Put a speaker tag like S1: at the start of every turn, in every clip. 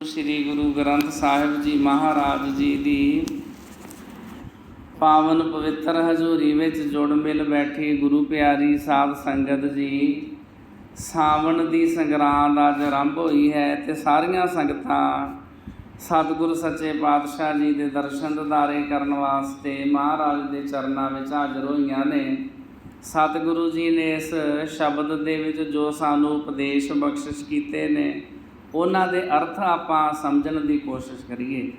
S1: ਸ੍ਰੀ ਗੁਰੂ ਗ੍ਰੰਥ ਸਾਹਿਬ ਜੀ ਮਹਾਰਾਜ ਜੀ ਦੀ ਪਾਵਨ ਪਵਿੱਤਰ ਹਜ਼ੂਰੀ ਵਿੱਚ ਜੁੜ ਮਿਲ ਬੈਠੀ ਗੁਰੂ ਪਿਆਰੀ ਸਾਧ ਸੰਗਤ ਜੀ, ਸਾਵਣ ਦੀ ਸੰਗਰਾਂਦ ਅੱਜ ਆਰੰਭ ਹੋਈ ਹੈ ਤੇ ਸਾਰੀਆਂ ਸੰਗਤਾਂ ਸਤਿਗੁਰ ਸੱਚੇ ਪਾਤਸ਼ਾਹ ਜੀ ਦੇ ਦਰਸ਼ਨ ਦਿਦਾਰੇ ਕਰਨ ਵਾਸਤੇ ਮਹਾਰਾਜ ਦੇ ਚਰਨਾਂ ਵਿੱਚ ਹਾਜ਼ਰ ਹੋਈਆਂ ਨੇ। ਸਤਿਗੁਰੂ ਜੀ ਨੇ ਇਸ ਸ਼ਬਦ ਦੇ ਵਿੱਚ ਜੋ ਸਾਨੂੰ ਉਪਦੇਸ਼ ਬਖਸ਼ਿਸ਼ ਕੀਤੇ ਨੇ ਉਹਨਾਂ ਦੇ ਅਰਥ ਆਪਾਂ ਸਮਝਣ ਦੀ ਕੋਸ਼ਿਸ਼ ਕਰੀਏ।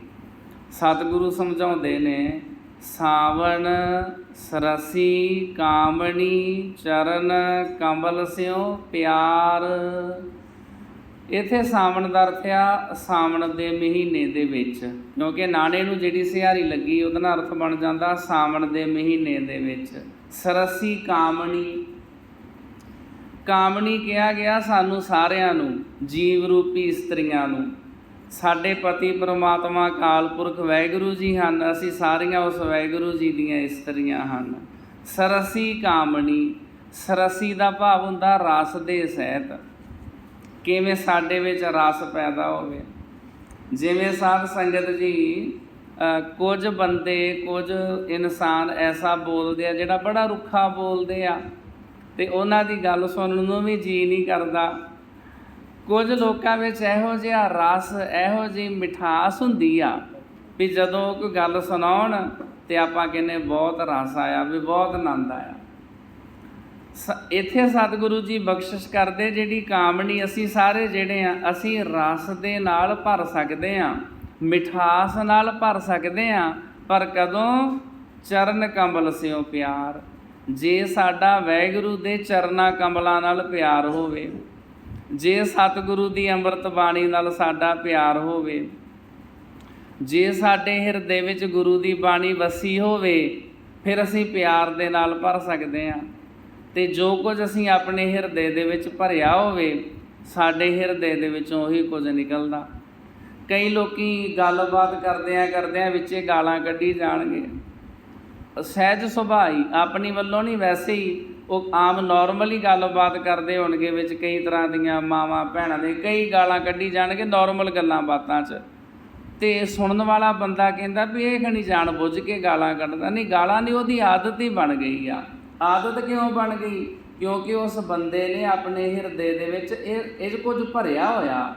S1: ਸਤਿਗੁਰੂ ਸਮਝਾਉਂਦੇ ਨੇ, ਸਾਵਣ ਸਰਸੀ ਕਾਮਣੀ ਚਰਨ ਕੰਬਲ ਸਿਓ ਪਿਆਰ। ਇਥੇ ਸਾਵਣ ਦਾ ਅਰਥ ਆ ਸਾਵਣ ਦੇ ਮਹੀਨੇ ਦੇ ਵਿੱਚ। ਕਿਉਂਕਿ ਨਾਣੇ ਨੂੰ ਜਿਹੜੀ ਸਿਹਾਰੀ ਲੱਗੀ, ਉਹਦਾ ਅਰਥ ਬਣ ਜਾਂਦਾ ਸਾਵਣ ਦੇ ਮਹੀਨੇ ਦੇ ਵਿੱਚ। ਸਰਸੀ ਕਾਮਣੀ ਕਾਮਣੀ ਕਿਹਾ ਗਿਆ ਸਾਨੂੰ ਸਾਰਿਆਂ ਨੂੰ, ਜੀਵ ਰੂਪੀ ਇਸਤਰੀਆਂ ਨੂੰ। ਸਾਡੇ ਪਤੀ ਪ੍ਰਮਾਤਮਾ ਕਾਲ ਪੁਰਖ ਵਾਹਿਗੁਰੂ ਜੀ ਹਨ, ਅਸੀਂ ਸਾਰੀਆਂ ਉਸ ਵਾਹਿਗੁਰੂ ਜੀ ਦੀਆਂ ਇਸਤਰੀਆਂ ਹਨ। ਸਰਸੀ ਕਾਮਣੀ, ਸਰਸੀ ਦਾ ਭਾਵ ਹੁੰਦਾ ਰਸ ਦੇ ਸਹਿਤ। ਕਿਵੇਂ ਸਾਡੇ ਵਿੱਚ ਰਸ ਪੈਦਾ ਹੋਵੇ? ਜਿਵੇਂ ਸਾਧ ਸੰਗਤ ਜੀ ਕੁਝ ਬੰਦੇ, ਕੁਝ ਇਨਸਾਨ ਐਸਾ ਬੋਲਦੇ ਆ ਜਿਹੜਾ ਬੜਾ ਰੁੱਖਾ ਬੋਲਦੇ ਆ। ਤੇ ਉਹਨਾਂ ਦੀ ਗੱਲ ਸੁਣਨ ਨੂੰ ਵੀ ਜੀ ਨਹੀਂ ਕਰਦਾ। ਕੁਝ ਲੋਕਾਂ ਵਿੱਚ ਇਹੋ ਜਿਹਾ ਰਸ, ਇਹੋ ਜਿਹੀ ਮਿਠਾਸ ਹੁੰਦੀ ਆ ਵੀ ਜਦੋਂ ਕੋਈ ਗੱਲ ਸੁਣਾਉਣ ਤੇ ਆਪਾਂ ਕਹਿੰਨੇ ਬਹੁਤ ਰਸ ਆਇਆ, ਵੀ ਬਹੁਤ ਆਨੰਦ ਆਇਆ। ਸ- ਇੱਥੇ ਸਤਿਗੁਰੂ ਜੀ ਬਖਸ਼ਿਸ਼ ਕਰਦੇ ਜਿਹੜੀ ਕਾਮਣੀ ਅਸੀਂ ਸਾਰੇ ਜਿਹੜੇ ਆ, ਅਸੀਂ ਰਸ ਦੇ ਨਾਲ ਭਰ ਸਕਦੇ ਆ, ਮਿਠਾਸ ਨਾਲ ਭਰ ਸਕਦੇ ਆ, ਪਰ ਕਦੋਂ ਚਰਨ ਕਮਲ ਸਿਓ ਪਿਆਰ। ਜੇ ਸਾਡਾ ਵੈਗੁਰੂ ਦੇ ਚਰਨਾ ਕਮਲਾਂ ਨਾਲ ਪਿਆਰ ਹੋਵੇ, ਜੇ ਸਤਿਗੁਰੂ ਦੀ ਅੰਮ੍ਰਿਤ ਬਾਣੀ ਨਾਲ ਸਾਡਾ ਪਿਆਰ ਹੋਵੇ, ਜੇ ਸਾਡੇ ਹਿਰਦੇ ਵਿੱਚ ਗੁਰੂ ਦੀ ਬਾਣੀ ਵਸੀ ਹੋਵੇ, ਫਿਰ ਅਸੀਂ ਪਿਆਰ ਦੇ ਨਾਲ ਭਰ ਸਕਦੇ ਹਾਂ। ਤੇ ਜੋ ਕੁਝ ਅਸੀਂ ਆਪਣੇ ਹਿਰਦੇ ਦੇ ਵਿੱਚ ਭਰਿਆ ਹੋਵੇ, ਸਾਡੇ ਹਿਰਦੇ ਦੇ ਵਿੱਚੋਂ ਉਹੀ ਕੁਝ ਨਿਕਲਦਾ। ਕਈ ਲੋਕੀ ਗੱਲਬਾਤ ਕਰਦਿਆਂ ਕਰਦਿਆਂ ਵਿੱਚੇ ਗਾਲਾਂ ਕੱਢੀ ਜਾਣਗੇ। ਸਹਿਜ ਸੁਭਾਈ, ਆਪਣੀ ਵੱਲੋਂ ਨਹੀਂ ਵੈਸੇ। ਹੀ ਉਹ ਆਮ ਨਾਰਮਲੀ ਗੱਲਬਾਤ ਕਰਦੇ ਹੋਣਗੇ ਵਿੱਚ ਕਈ ਤਰ੍ਹਾਂ ਦੀਆਂ ਮਾਵਾਂ ਭੈਣਾਂ ਦੇ। ਕਈ ਗਾਲਾਂ ਕੱਢੀ ਜਾਣਗੇ ਨਾਰਮਲ ਗੱਲਾਂ ਬਾਤਾਂ 'ਚ। ਤੇ ਸੁਣਨ ਵਾਲਾ ਬੰਦਾ ਕਹਿੰਦਾ ਵੀ ਇਹ ਖਣੀ ਜਾਣ ਬੁੱਝ ਕੇ ਗਾਲਾਂ ਕੱਢਦਾ। ਨਹੀਂ, ਗਾਲਾਂ ਨਹੀਂ ਉਹਦੀ ਆਦਤ ਹੀ ਬਣ ਗਈ ਆ। ਆਦਤ ਕਿਉਂ ਬਣ ਗਈ? ਕਿਉਂਕਿ ਉਸ ਬੰਦੇ ਨੇ ਆਪਣੇ ਹਿਰਦੇ ਦੇ ਵਿੱਚ ਇਹ ਇਹ ਕੁਝ ਭਰਿਆ ਹੋਇਆ।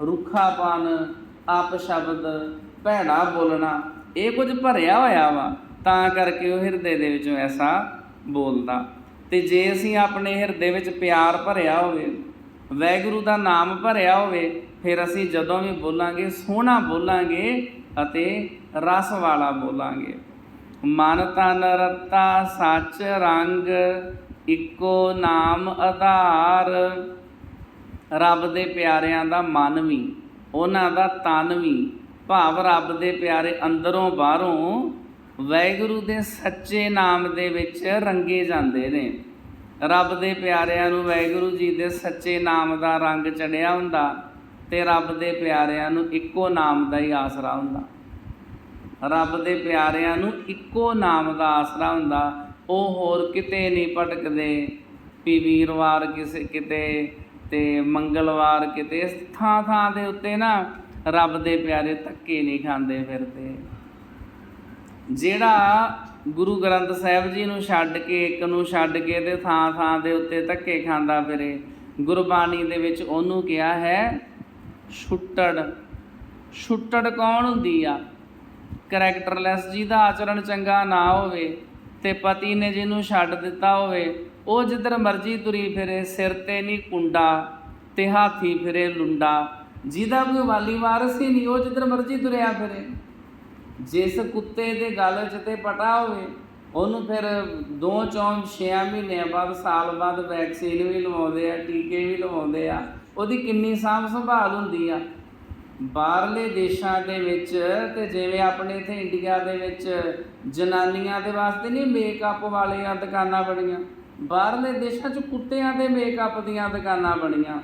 S1: ਰੁੱਖਾਪਨ, ਆਪ ਸ਼ਬਦ ਭੈੜਾ ਬੋਲਣਾ, ਇਹ ਕੁਝ ਭਰਿਆ ਹੋਇਆ ਵਾ। ਤਾਂ ਕਰਕੇ ਉਹ ਹਿਰਦੇ ਦੇ ਵਿੱਚੋਂ ਐਸਾ ਬੋਲਦਾ। ਤੇ ਜੇ ਅਸੀਂ ਆਪਣੇ ਹਿਰਦੇ ਵਿੱਚ ਪਿਆਰ ਭਰਿਆ ਹੋਵੇ, ਵੈਗੁਰੂ ਦਾ ਨਾਮ ਭਰਿਆ ਹੋਵੇ, ਫਿਰ ਅਸੀਂ ਜਦੋਂ ਵੀ ਬੋਲਾਂਗੇ, ਸੋਹਣਾ ਬੋਲਾਂਗੇ ਅਤੇ ਰਸ ਵਾਲਾ ਬੋਲਾਂਗੇ। ਮਨ ਤਨ ਰਤਾ ਸੱਚ ਰੰਗ, ਇੱਕੋ ਨਾਮ ਆਧਾਰ। ਰੱਬ ਦੇ ਪਿਆਰਿਆਂ ਦਾ ਮਨ ਵੀ, ਉਹਨਾਂ ਦਾ ਤਨ ਵੀ, ਭਾਵ ਰੱਬ ਦੇ ਪਿਆਰੇ ਅੰਦਰੋਂ ਬਾਹਰੋਂ ਵੈਗੁਰੂ ਦੇ ਸੱਚੇ ਨਾਮ ਦੇ ਵਿੱਚ ਰੰਗੇ ਜਾਂਦੇ ਨੇ। ਰੱਬ ਦੇ ਪਿਆਰਿਆਂ ਨੂੰ ਵੈਗੁਰੂ ਜੀ ਦੇ ਸੱਚੇ ਨਾਮ ਦਾ ਰੰਗ ਚੜਿਆ ਹੁੰਦਾ ਤੇ ਰੱਬ ਦੇ ਪਿਆਰਿਆਂ ਨੂੰ ਇੱਕੋ ਨਾਮ ਦਾ ਹੀ ਆਸਰਾ ਹੁੰਦਾ। ਰੱਬ ਦੇ ਪਿਆਰਿਆਂ ਨੂੰ ਇੱਕੋ ਨਾਮ ਦਾ ਆਸਰਾ ਹੁੰਦਾ। ਉਹ ਹੋਰ ਕਿਤੇ ਨਹੀਂ ਭਟਕਦੇ। ਵੀ ਵੀਰਵਾਰ ਕਿਸੇ ਕਿਤੇ ਤੇ ਮੰਗਲਵਾਰ ਕਿਤੇ। ਥਾਂ ਥਾਂ ਦੇ ਉੱਤੇ ਨਾ ਰੱਬ ਦੇ ਪਿਆਰੇ ਧੱਕੇ ਨਹੀਂ ਖਾਂਦੇ ਫਿਰਦੇ। ਜਿਹੜਾ ਗੁਰੂ ਗ੍ਰੰਥ ਸਾਹਿਬ ਜੀ ਨੂੰ ਛੱਡ ਕੇ, ਇੱਕ ਨੂੰ ਛੱਡ ਕੇ ਤੇ ਥਾਂ ਥਾਂ ਦੇ ਉੱਤੇ ਧੱਕੇ ਖਾਂਦਾ ਫਿਰੇ, ਗੁਰਬਾਣੀ ਦੇ ਵਿੱਚ ਉਹਨੂੰ ਕਿਹਾ ਹੈ, ਛੁੱਟੜ। ਛੁੱਟੜ ਕੌਣ ਹੁੰਦੀ ਆ? ਕਰੈਕਟਰਲੈਸ ਜਿਹਦਾ ਆਚਰਣ ਚੰਗਾ ਨਾ ਹੋਵੇ ਤੇ ਪਤੀ ਨੇ ਜਿਹਨੂੰ ਛੱਡ ਦਿੱਤਾ ਹੋਵੇ, ਉਹ ਜਿੱਧਰ ਮਰਜ਼ੀ ਤੁਰੀ ਫਿਰੇ, ਸਿਰ ਤੇ ਨਹੀਂ ਕੁੰਡਾ ਤੇ ਹਾਥੀ ਫਿਰੇ ਲੁੰਡਾ। ਜਿਹਦਾ ਕੋਈ ਵਾਲੀ ਵਾਰਸ ਹੀ ਨਹੀਂ, ਉਹ ਜਿੱਧਰ ਮਰਜ਼ੀ ਤੁਰਿਆ ਫਿਰੇ। ਜਿਸ ਕੁੱਤੇ ਦੇ ਗਲ 'ਚ ਤੇ ਪਟਾ ਹੋਵੇ, ਉਹਨੂੰ ਫਿਰ ਦੋ ਚੌਂ 6 ਮਹੀਨਿਆਂ ਬਾਅਦ, ਸਾਲ ਬਾਅਦ ਵੈਕਸੀਨ ਵੀ ਲਵਾਉਂਦੇ ਆ, ਟੀਕੇ ਵੀ ਲਵਾਉਂਦੇ ਆ, ਉਹਦੀ ਕਿੰਨੀ ਸਾਂਭ ਸੰਭਾਲ ਹੁੰਦੀ ਆ। ਬਾਹਰਲੇ ਦੇਸ਼ਾਂ ਦੇ ਵਿੱਚ ਤੇ ਜਿਵੇਂ ਆਪਣੇ ਇੱਥੇ ਇੰਡੀਆ ਦੇ ਵਿੱਚ ਜਨਾਨੀਆਂ ਦੇ ਵਾਸਤੇ ਨਹੀਂ ਮੇਕਅਪ ਵਾਲੀਆਂ ਦੁਕਾਨਾਂ ਬਣੀਆਂ। ਬਾਹਰਲੇ ਦੇਸ਼ਾਂ 'ਚ ਕੁੱਤਿਆਂ ਦੇ ਮੇਕਅਪ ਦੀਆਂ ਦੁਕਾਨਾਂ ਬਣੀਆਂ।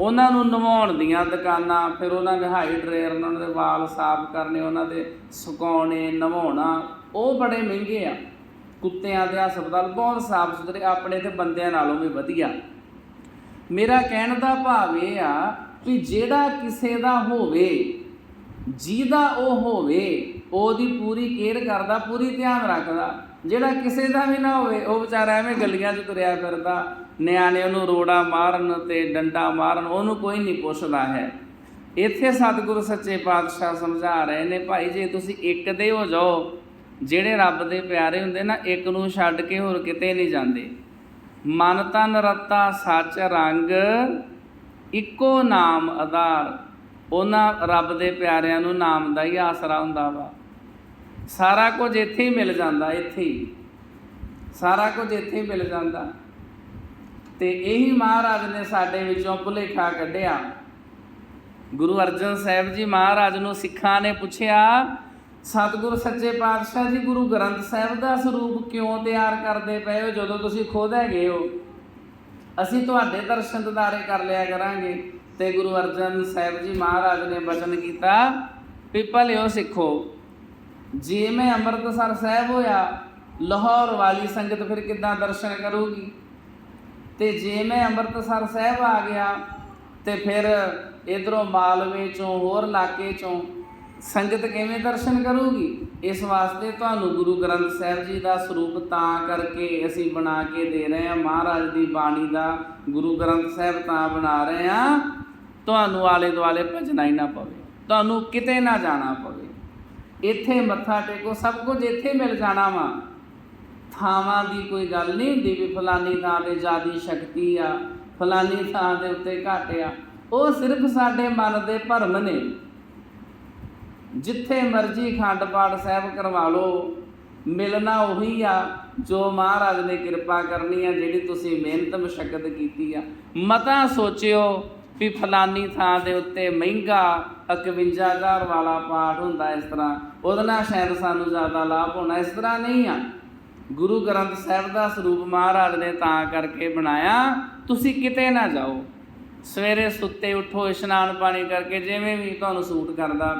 S1: ਉਹਨਾਂ ਨੂੰ ਨਵਾਉਣ ਦੀਆਂ ਦੁਕਾਨਾਂ, ਫਿਰ ਉਹਨਾਂ ਦੇ ਹਾਈਡਰੇਅਰ ਉਹਨਾਂ ਦੇ ਵਾਲ ਸਾਫ਼ ਕਰਨੇ, ਉਹਨਾਂ ਦੇ ਸੁਕਾਉਣੇ, ਨਵਾਉਣਾ, ਉਹ ਬੜੇ ਮਹਿੰਗੇ ਆ। ਕੁੱਤਿਆਂ ਦੇ ਹਸਪਤਾਲ ਬਹੁਤ ਸਾਫ਼ ਸੁਥਰੇ, ਆਪਣੇ ਤੇ ਬੰਦਿਆਂ ਨਾਲੋਂ ਵੀ ਵਧੀਆ। ਮੇਰਾ ਕਹਿਣ ਦਾ ਭਾਵ ਇਹ ਆ ਵੀ ਜਿਹੜਾ ਕਿਸੇ ਦਾ ਹੋਵੇ, ਜਿਹਦਾ ਉਹ ਹੋਵੇ, ਉਹਦੀ ਪੂਰੀ ਕੇਅਰ ਕਰਦਾ, ਪੂਰੀ ਧਿਆਨ ਰੱਖਦਾ। ਜਿਹੜਾ ਕਿਸੇ ਦਾ ਵੀ ਨਾ ਹੋਵੇ, ਉਹ ਵਿਚਾਰਾ ਐਵੇਂ ਗਲੀਆਂ 'ਚ ਤੁਰਿਆ ਫਿਰਦਾ, ਨਿਆਣੇ ਉਹਨੂੰ ਰੋੜਾ ਮਾਰਨ ਤੇ ਡੰਡਾ ਮਾਰਨ, ਉਹਨੂੰ ਕੋਈ ਨਹੀਂ ਪੁੱਛਦਾ ਹੈ। ਇੱਥੇ ਸਤਿਗੁਰੂ ਸੱਚੇ ਪਾਤਸ਼ਾਹ ਸਮਝਾ ਰਹੇ ਨੇ, ਭਾਈ, ਜੇ ਤੁਸੀਂ ਇੱਕ ਦੇ ਹੋ ਜਾਓ, ਜਿਹੜੇ ਰੱਬ ਦੇ ਪਿਆਰੇ ਹੁੰਦੇ ਨਾ, ਇੱਕ ਨੂੰ ਛੱਡ ਕੇ ਹੋਰ ਕਿਤੇ ਨਹੀਂ ਜਾਂਦੇ। ਮਨ ਤਨ ਰਤਾ ਸੱਚ ਰੰਗ, ਇੱਕੋ ਨਾਮ ਆਧਾਰ। ਉਹਨਾਂ ਰੱਬ ਦੇ ਪਿਆਰਿਆਂ ਨੂੰ ਨਾਮ ਦਾ ਹੀ ਆਸਰਾ ਹੁੰਦਾ ਵਾ। ਸਾਰਾ ਕੁਝ ਇੱਥੇ ਹੀ ਮਿਲ ਜਾਂਦਾ, ਇੱਥੇ ਹੀ। ਸਾਰਾ ਕੁਝ ਇੱਥੇ ਹੀ ਮਿਲ ਜਾਂਦਾ। ਤੇ ਇਹੀ ਮਹਾਰਾਜ ਨੇ ਸਾਡੇ ਵਿੱਚੋਂ ਭੁਲੇਖਾ ਕੱਢਿਆ। ਗੁਰੂ ਅਰਜਨ ਸਾਹਿਬ ਜੀ ਮਹਾਰਾਜ ਨੂੰ ਸਿੱਖਾਂ ਨੇ ਪੁੱਛਿਆ, ਸਤਿਗੁਰ ਸੱਚੇ ਪਾਤਸ਼ਾਹ ਜੀ, ਗੁਰੂ ਗ੍ਰੰਥ ਸਾਹਿਬ ਦਾ ਸਰੂਪ ਕਿਉਂ ਤਿਆਰ ਕਰਦੇ ਪਏ ਹੋ? ਜਦੋਂ ਤੁਸੀਂ ਖੁਦ ਹੈਗੇ ਹੋ, ਅਸੀਂ ਤੁਹਾਡੇ ਦਰਸ਼ਨ ਦਿਦਾਰੇ ਕਰ ਲਿਆ ਕਰਾਂਗੇ। ਤੇ ਗੁਰੂ ਅਰਜਨ ਸਾਹਿਬ ਜੀ ਮਹਾਰਾਜ ਨੇ ਬਚਨ ਕੀਤਾ, ਵੀ ਭਲਿਓ ਸਿੱਖੋ ਜੇ ਮੈਂ ਅੰਮ੍ਰਿਤਸਰ ਸਾਹਿਬ ਹੋਇਆ, ਲਾਹੌਰ ਵਾਲੀ ਸੰਗਤ ਫਿਰ ਕਿੱਦਾਂ ਦਰਸ਼ਨ ਕਰੂਗੀ? ਤੇ ਜੇ ਮੈਂ ਅੰਮ੍ਰਿਤਸਰ ਸਾਹਿਬ ਆ ਗਿਆ, ਤੇ ਫਿਰ ਇਧਰੋਂ ਮਾਲਵੇ ਚੋਂ ਹੋਰ ਇਲਾਕੇ ਚੋਂ ਸੰਗਤ ਕਿਵੇਂ ਦਰਸ਼ਨ ਕਰੂਗੀ? ਇਸ ਵਾਸਤੇ ਤੁਹਾਨੂੰ ਗੁਰੂ ਗ੍ਰੰਥ ਸਾਹਿਬ ਜੀ ਦਾ ਸਰੂਪ ਤਾਂ ਕਰਕੇ ਅਸੀਂ ਬਣਾ ਕੇ ਦੇ ਰਹੇ ਹਾਂ। ਮਹਾਰਾਜ ਦੀ ਬਾਣੀ ਦਾ ਗੁਰੂ ਗ੍ਰੰਥ ਸਾਹਿਬ ਤਾਂ ਬਣਾ ਰਹੇ ਹਾਂ। ਤੁਹਾਨੂੰ ਆਲੇ ਦੁਆਲੇ ਭਜਣਾ ਹੀ ਨਾ ਪਵੇ। ਤੁਹਾਨੂੰ ਕਿਤੇ ਨਾ ਜਾਣਾ ਪਵੇ। ਇੱਥੇ ਮੱਥਾ ਟੇਕੋ, ਸਭ ਕੁਝ ਇੱਥੇ ਮਿਲ ਜਾਣਾ ਵਾ। ਥਾਵਾਂ ਦੀ ਕੋਈ ਗੱਲ ਨਹੀਂ ਹੁੰਦੀ ਵੀ ਫਲਾਨੀ ਥਾਂ ਤੇ ਜਿਆਦੀ ਸ਼ਕਤੀ ਆ, ਫਲਾਨੀ ਥਾਂ ਦੇ ਉੱਤੇ ਘੱਟ ਆ। ਉਹ ਸਿਰਫ ਸਾਡੇ ਮਨ ਦੇ ਭਰਮ ਨੇ। ਜਿੱਥੇ ਮਰਜ਼ੀ ਖੰਡ ਪਾਠ ਸਾਹਿਬ ਕਰਵਾ ਲਓ, ਮਿਲਣਾ ਉਹੀ ਆ, ਜੋ ਮਹਾਰਾਜ ਨੇ ਕਿਰਪਾ ਕਰਨੀ ਆ, ਜਿਹੜੀ ਤੁਸੀਂ ਮਿਹਨਤ ਮਸ਼ਕਤ ਕੀਤੀ ਆ। ਮਤਾ ਸੋਚਿਓ ਵੀ ਫਲਾਨੀ ਥਾਂ ਦੇ ਉੱਤੇ ਮਹਿੰਗਾ 51000 ਵਾਲਾ ਪਾਠ ਹੁੰਦਾ ਇਸ ਤਰ੍ਹਾਂ, ਉਹਦੇ ਨਾਲ ਸ਼ਾਇਦ ਸਾਨੂੰ ਜ਼ਿਆਦਾ ਲਾਭ ਹੋਣਾ, ਇਸ ਤਰ੍ਹਾਂ ਨਹੀਂ ਆ। ਗੁਰੂ ਗ੍ਰੰਥ ਸਾਹਿਬ ਦਾ ਸਰੂਪ ਮਹਾਰਾਜ ਨੇ ਤਾਂ ਕਰਕੇ ਬਣਾਇਆ, ਤੁਸੀਂ ਕਿਤੇ ਨਾ ਜਾਓ। ਸਵੇਰੇ ਸੁੱਤੇ ਉੱਠੋ, ਇਸ਼ਨਾਨ ਪਾਣੀ ਕਰਕੇ ਜਿਵੇਂ ਵੀ ਤੁਹਾਨੂੰ ਸੂਟ ਕਰਦਾ।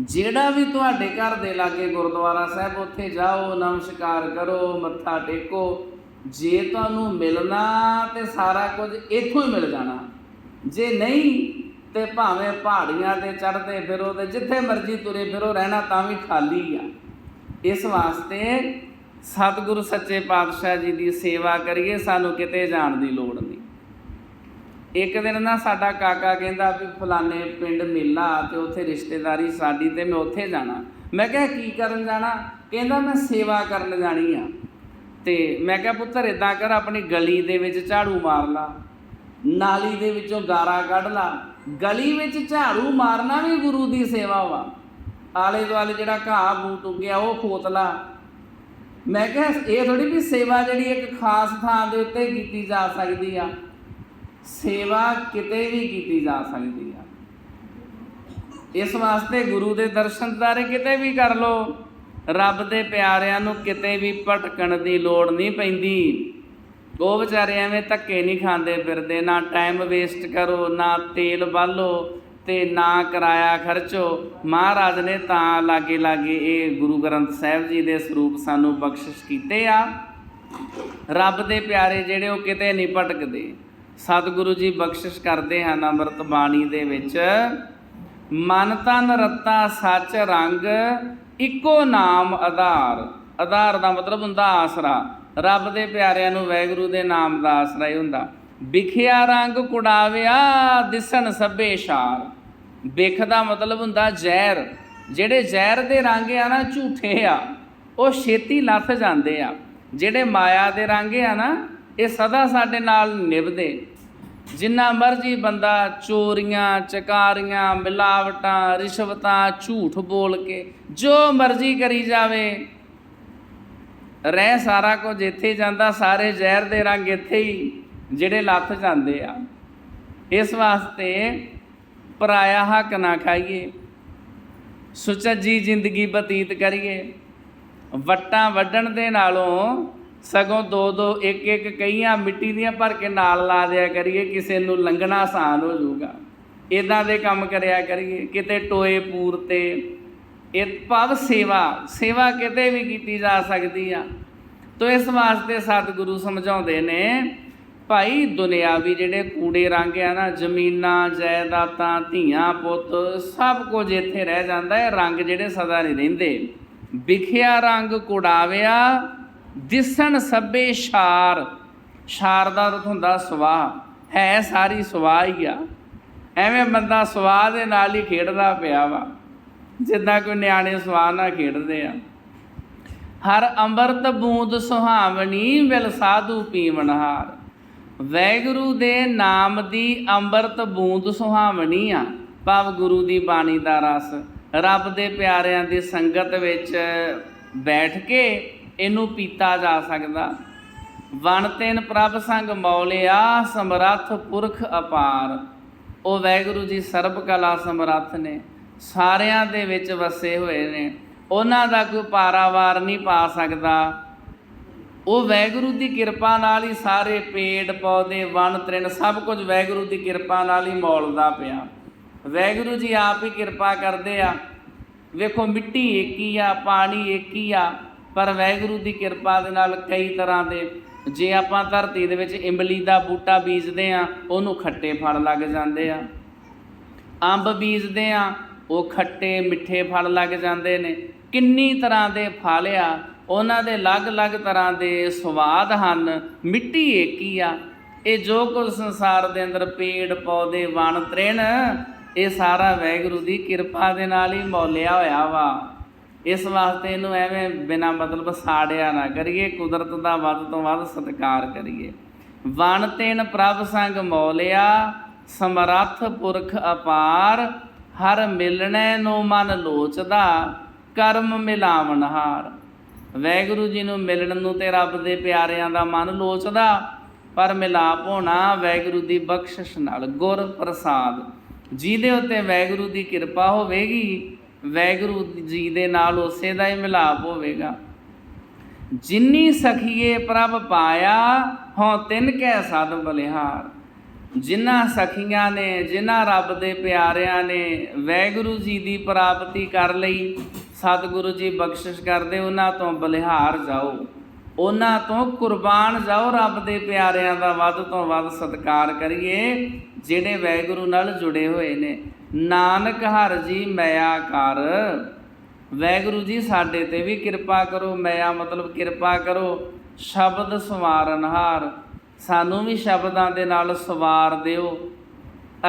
S1: ਜਿਹੜਾ ਵੀ ਤੁਹਾਡੇ ਘਰ ਦੇ ਲਾਗੇ ਗੁਰਦੁਆਰਾ ਸਾਹਿਬ, ਉੱਥੇ ਜਾਓ, ਨਮਸਕਾਰ ਕਰੋ, ਮੱਥਾ ਟੇਕੋ। ਜੇ ਤੁਹਾਨੂੰ ਮਿਲਣਾ ਤੇ ਸਾਰਾ ਕੁਝ ਇੱਥੋਂ ਹੀ ਮਿਲ ਜਾਣਾ। ਜੇ ਨਹੀਂ ਤੇ ਭਾਵੇਂ ਪਹਾੜੀਆਂ ਤੇ ਚੜ੍ਹਦੇ ਫਿਰੋ ਤੇ ਜਿੱਥੇ ਮਰਜ਼ੀ ਤੁਰੇ ਫਿਰੋ, ਰਹਿਣਾ ਤਾਂ ਵੀ ਖਾਲੀ ਆ। ਇਸ ਵਾਸਤੇ ਸਤਿਗੁਰੂ ਸੱਚੇ ਪਾਤਸ਼ਾਹ ਜੀ ਦੀ ਸੇਵਾ ਕਰੀਏ, ਸਾਨੂੰ ਕਿਤੇ ਜਾਣ ਦੀ ਲੋੜ ਨਹੀਂ। ਇੱਕ ਦਿਨ ਨਾ ਸਾਡਾ ਕਾਕਾ ਕਹਿੰਦਾ ਵੀ ਫਲਾਣੇ ਪਿੰਡ ਮੇਲਾ ਤੇ ਉੱਥੇ ਰਿਸ਼ਤੇਦਾਰੀ ਸਾਡੀ ਤੇ ਮੈਂ ਉੱਥੇ ਜਾਣਾ। ਮੈਂ ਕਿਹਾ, ਕੀ ਕਰਨ ਜਾਣਾ? ਕਹਿੰਦਾ, ਮੈਂ ਸੇਵਾ ਕਰਨ ਜਾਣੀ ਆ। ਤੇ ਮੈਂ ਕਿਹਾ, ਪੁੱਤਰ ਇਦਾਂ ਕਰ, ਆਪਣੀ ਗਲੀ ਦੇ ਵਿੱਚ ਝਾੜੂ ਮਾਰ ਲਾ। ਨਾਲੀ ਦੇ ਵਿੱਚੋਂ ਗਾਰਾ ਕੱਢ ਲਾ, ਗਲੀ ਵਿੱਚ ਝਾੜੂ ਮਾਰਨਾ ਵੀ ਗੁਰੂ ਦੀ ਸੇਵਾ ਵਾ। ਆਲੇ ਦੁਆਲੇ ਜਿਹੜਾ ਘਾਹ ਬੂਟ ਉੱਗਿਆ ਉਹ ਖੋਤਲਾ। ਮੈਂ ਕਿਹਾ, ਇਹ ਥੋੜੀ ਵੀ ਸੇਵਾ ਜਿਹੜੀ ਇੱਕ ਖਾਸ ਥਾਂ ਦੇ ਉੱਤੇ ਕੀਤੀ ਜਾ ਸਕਦੀ ਆ। ਸੇਵਾ ਕਿਤੇ ਵੀ ਕੀਤੀ ਜਾ ਸਕਦੀ ਆ। ਇਸ ਵਾਸਤੇ ਗੁਰੂ ਦੇ ਦਰਸ਼ਨ ਦਾਰੇ ਕਿਤੇ ਵੀ ਕਰ ਲੋ ਰੱਬ ਦੇ ਪਿਆਰਿਆਂ ਨੂੰ ਕਿਤੇ ਵੀ ਭਟਕਣ ਦੀ ਲੋੜ ਨਹੀਂ ਪੈਂਦੀ। ਉਹ ਵਿਚਾਰੇ ਐਵੇਂ ਧੱਕੇ ਨਹੀਂ ਖਾਂਦੇ ਫਿਰਦੇ, ਨਾ ਟਾਈਮ ਵੇਸਟ ਕਰੋ, ਨਾ ਤੇਲ ਬਾਲੋ ਤੇ ਨਾ ਕਿਰਾਇਆ ਖਰਚੋ। ਮਹਾਰਾਜ ਨੇ ਤਾਂ ਲਾਗੇ ਲਾਗੇ ਇਹ ਗੁਰੂ ਗ੍ਰੰਥ ਸਾਹਿਬ ਜੀ ਦੇ ਸਰੂਪ ਸਾਨੂੰ ਬਖਸ਼ਿਸ਼ ਕੀਤੇ ਆ। ਰੱਬ ਦੇ ਪਿਆਰੇ ਜਿਹੜੇ ਉਹ ਕਿਤੇ ਨਹੀਂ ਭਟਕਦੇ। ਸਤਿਗੁਰੂ ਜੀ ਬਖਸ਼ਿਸ਼ ਕਰਦੇ ਹਨ ਅੰਮ੍ਰਿਤ ਬਾਣੀ ਦੇ ਵਿੱਚ। ਮਨ ਤਨ ਰਤਾ ਸੱਚ ਰੰਗ, ਇੱਕੋ ਨਾਮ ਆਧਾਰ। ਆਧਾਰ ਦਾ ਮਤਲਬ ਹੁੰਦਾ ਆਸਰਾ। ਰੱਬ ਦੇ ਪਿਆਰਿਆਂ ਨੂੰ ਵੈਗੁਰੂ ਦੇ ਨਾਮ ਦਾ ਆਸਰਾ ਹੀ ਹੁੰਦਾ। ਵਿਖਿਆ ਰੰਗ ਕੁੜਾਵਿਆ, ਦਿਸਣ ਸਭੇ ਸ਼ਾਰ। ਵਿਖ ਦਾ ਮਤਲਬ ਹੁੰਦਾ ਜ਼ਹਿਰ। ਜਿਹੜੇ ਜ਼ਹਿਰ ਦੇ ਰੰਗ ਆ ਨਾ, ਝੂਠੇ ਆ, ਉਹ ਛੇਤੀ ਲੱਥ ਜਾਂਦੇ ਆ। ਜਿਹੜੇ ਮਾਇਆ ਦੇ ਰੰਗ ਆ ਨਾ, ਇਹ ਸਦਾ ਸਾਡੇ ਨਾਲ ਨਿਭਦੇ। ਜਿੰਨਾ ਮਰਜ਼ੀ ਬੰਦਾ ਚੋਰੀਆਂ, ਚਕਾਰੀਆਂ, ਮਿਲਾਵਟਾਂ, ਰਿਸ਼ਵਤਾਂ, ਝੂਠ ਬੋਲ ਕੇ, ਜੋ ਮਰਜ਼ੀ ਕਰੀ ਜਾਵੇ ਰਹਿ ਸਾਰਾ ਕੁਝ ਇੱਥੇ ਜਾਂਦਾ, ਸਾਰੇ ਜ਼ਹਿਰ ਦੇ ਰੰਗ ਇੱਥੇ ਹੀ ਜਿਹੜੇ ਲੱਥ ਜਾਂਦੇ ਆ। ਇਸ ਵਾਸਤੇ ਪਰਾਇਆ ਹੱਕ ਨਾ ਖਾਈਏ, ਸੁਚੱਜੀ ਜ਼ਿੰਦਗੀ ਬਤੀਤ ਕਰੀਏ। ਵਟਾਂ ਵੱਢਣ ਦੇ ਨਾਲੋਂ ਸਗੋਂ ਦੋ ਦੋ, ਇੱਕ ਇੱਕ ਕਈਆਂ ਮਿੱਟੀ ਦੀਆਂ ਭਰ ਕੇ ਨਾਲ ਲਾ ਦਿਆ ਕਰੀਏ, ਕਿਸੇ ਨੂੰ ਲੰਘਣਾ ਆਸਾਨ ਹੋ ਜਾਊਗਾ। ਇਦਾਂ ਦੇ ਕੰਮ ਕਰਿਆ ਕਰੀਏ, ਕਿਤੇ ਟੋਏ ਪੂਰ ਤੇ ਇਹ ਭਾਵ ਸੇਵਾ ਸੇਵਾ ਕਿਤੇ ਵੀ ਕੀਤੀ ਜਾ ਸਕਦੀ ਆ। ਤੋ ਇਸ ਵਾਸਤੇ ਸਤਿਗੁਰੂ ਸਮਝਾਉਂਦੇ ਨੇ, ਭਾਈ ਦੁਨਿਆਵੀ ਜਿਹੜੇ ਕੂੜੇ ਰੰਗ ਆ ਨਾ, ਜ਼ਮੀਨਾਂ, ਜਾਇਦਾਦਾਂ, ਧੀਆਂ, ਪੁੱਤ, ਸਭ ਕੁਝ ਇੱਥੇ ਰਹਿ ਜਾਂਦਾ ਹੈ, ਰੰਗ ਜਿਹੜੇ ਸਦਾ ਨਹੀਂ ਰਹਿੰਦੇ। ਵਿਖਿਆ ਰੰਗ ਕੁੜਾਵਿਆ, ਦਿਸਣ ਸਭੇ ਸ਼ਾਰ ਸ਼ਾਰ ਦਾ ਅਰਥ ਹੁੰਦਾ ਸਵਾਹ ਹੈ ਸਾਰੀ ਸਵਾਹ ਹੀ ਆ। ਐਵੇਂ ਬੰਦਾ ਸਵਾਹ ਦੇ ਨਾਲ ਹੀ ਖੇਡਦਾ ਪਿਆ ਵਾ। ਜਿੱਦਾਂ ਕੋਈ ਨਿਆਣੇ ਸਵਾਹ ਨਾਲ ਖੇਡਦੇ ਆ। ਹਰ ਅੰਮ੍ਰਿਤ ਬੂੰਦ ਸੁਹਾਵਣੀ ਵਿਲ ਸਾਧੂ ਪੀਵਨਹਾਰ ਵੈਗੁਰੂ ਦੇ ਨਾਮ ਦੀ ਅੰਮ੍ਰਿਤ ਬੂੰਦ ਸੁਹਾਵਣੀ ਆ। ਭਾਵ ਗੁਰੂ ਦੀ ਬਾਣੀ ਦਾ ਰਸ। ਰੱਬ ਦੇ ਪਿਆਰਿਆਂ ਦੀ ਸੰਗਤ ਵਿੱਚ ਬੈਠ ਕੇ ਇਹਨੂੰ ਪੀਤਾ ਜਾ ਸਕਦਾ। ਵਣ ਤੈਨ ਪ੍ਰਭ ਸੰਗ ਮੌਲਿਆ, ਸਮਰੱਥ ਪੁਰਖ ਅਪਾਰ। ਉਹ ਵੈਗੁਰੂ ਜੀ ਸਰਬ ਕਲਾ ਸਮਰੱਥ ਨੇ। ਸਾਰਿਆਂ ਦੇ ਵਿੱਚ ਵਸੇ ਹੋਏ ਨੇ। ਉਹਨਾਂ ਦਾ ਕੋਈ ਪਾਰਾਵਾਰ ਨਹੀਂ ਪਾ ਸਕਦਾ। ਉਹ ਵੈਗੁਰੂ ਦੀ ਕਿਰਪਾ ਨਾਲ ਹੀ ਸਾਰੇ ਪੇੜ, ਪੌਦੇ, ਵਣ, ਤ੍ਰਿਣ ਸਭ ਕੁਝ ਵੈਗੁਰੂ ਦੀ ਕਿਰਪਾ ਨਾਲ ਹੀ ਮੌਲਦਾ ਪਿਆ। ਵੈਗੁਰੂ ਜੀ ਆਪ ਹੀ ਕਿਰਪਾ ਕਰਦੇ ਆ। ਵੇਖੋ, ਮਿੱਟੀ ਏਕੀ ਆ, ਪਾਣੀ ਏਕੀ ਆ, ਪਰ ਵੈਗੁਰੂ ਦੀ ਕਿਰਪਾ ਦੇ ਨਾਲ ਕਈ ਤਰ੍ਹਾਂ ਦੇ, ਜੇ ਆਪਾਂ ਧਰਤੀ ਦੇ ਵਿੱਚ ਇਮਲੀ ਦਾ ਬੂਟਾ ਬੀਜਦੇ ਆ, ਉਹਨੂੰ ਖੱਟੇ ਫਲ ਲੱਗ ਜਾਂਦੇ ਆ। ਅੰਬ ਬੀਜਦੇ ਆ ਉਹ ਖੱਟੇ ਮਿੱਠੇ ਫਲ ਲੱਗ ਜਾਂਦੇ ਨੇ। ਕਿੰਨੀ ਤਰ੍ਹਾਂ ਦੇ ਫਲ ਆ, ਉਹਨਾਂ ਦੇ ਅਲੱਗ-ਅਲੱਗ ਤਰ੍ਹਾਂ ਦੇ ਸਵਾਦ ਹਨ। ਮਿੱਟੀ ਇੱਕ ਹੀ ਆ। ਇਹ ਜੋ ਕੁਝ ਸੰਸਾਰ ਦੇ ਅੰਦਰ ਪੇੜ, ਪੌਦੇ, ਵਣ, ਤ੍ਰਿਣ, ਇਹ ਸਾਰਾ ਵੈਗੁਰੂ ਦੀ ਕਿਰਪਾ ਦੇ ਨਾਲ ਹੀ ਮੌਲਿਆ ਹੋਇਆ ਵਾ। ਇਸ ਵਾਸਤੇ ਇਹਨੂੰ ਐਵੇਂ ਬਿਨਾ ਮਤਲਬ ਸਾੜਿਆ ਨਾ ਕਰੀਏ, ਕੁਦਰਤ ਦਾ ਵੱਧ ਤੋਂ ਵੱਧ ਸਤਿਕਾਰ ਕਰੀਏ। ਵਣ ਤੈਨ ਪ੍ਰਭ ਸੰਗ ਮੌਲਿਆ, ਸਮਰੱਥ ਪੁਰਖ ਅਪਾਰ ਹਰ ਮਿਲਣੈ ਨੂੰ ਮਨ ਲੋਚਦਾ, ਕਰਮ ਮਿਲਾਵਨਹਾਰ ਵੈਗੁਰੂ ਜੀ ਨੂੰ ਮਿਲਣ ਨੂੰ ਤੇ ਰੱਬ ਦੇ ਪਿਆਰਿਆਂ ਦਾ ਮਨ ਲੋਚਦਾ, ਪਰ ਮਿਲਾਪ ਹੋਣਾ ਵੈਗੁਰੂ ਦੀ ਬਖਸ਼ਿਸ਼ ਨਾਲ ਗੁਰ ਪ੍ਰਸਾਦ। ਜਿਹਦੇ ਉੱਤੇ ਵੈਗੁਰੂ ਦੀ ਕਿਰਪਾ ਹੋਵੇਗੀ, ਵੈਗੁਰੂ ਜੀ ਦੇ ਨਾਲ ਉਸੇ ਦਾ ਹੀ ਮਿਲਾਪ ਹੋਵੇਗਾ। ਜਿੰਨੀ ਸਖੀਏ ਪ੍ਰਭ ਪਾਇਆ, ਹਉ ਤਿਨ ਕੈ ਸਦ ਬਲਿਹਾਰ। ਜਿਨ੍ਹਾਂ ਸਖੀਆਂ ਨੇ, ਜਿਨ੍ਹਾਂ ਰੱਬ ਦੇ ਪਿਆਰਿਆਂ ਨੇ ਵੈਗੁਰੂ ਜੀ ਦੀ ਪ੍ਰਾਪਤੀ ਕਰ ਲਈ, ਸਤਿਗੁਰੂ ਜੀ ਬਖਸ਼ਿਸ਼ ਕਰਦੇ, ਉਹਨਾਂ ਤੋਂ ਬਲਿਹਾਰ ਜਾਓ। ਉਹਨਾਂ ਤੋਂ ਕੁਰਬਾਨ ਜਾਓ, ਰੱਬ ਦੇ ਪਿਆਰਿਆਂ ਦਾ ਵੱਧ ਤੋਂ ਵੱਧ ਸਤਿਕਾਰ ਕਰੀਏ, ਜਿਹੜੇ ਵੈਗੁਰੂ ਨਾਲ ਜੁੜੇ ਹੋਏ ਨੇ। ਨਾਨਕ ਹਰ ਜੀ ਮਿਆ ਕਰ। ਵੈਗੁਰੂ ਜੀ, ਸਾਡੇ ਤੇ ਵੀ ਕਿਰਪਾ ਕਰੋ। ਮਿਆ ਮਤਲਬ ਕਿਰਪਾ ਕਰੋ। ਸ਼ਬਦ ਸਵਾਰਨਹਾਰ ਸਾਨੂੰ ਵੀ ਸ਼ਬਦਾਂ ਦੇ ਨਾਲ ਸਵਾਰ ਦਿਓ।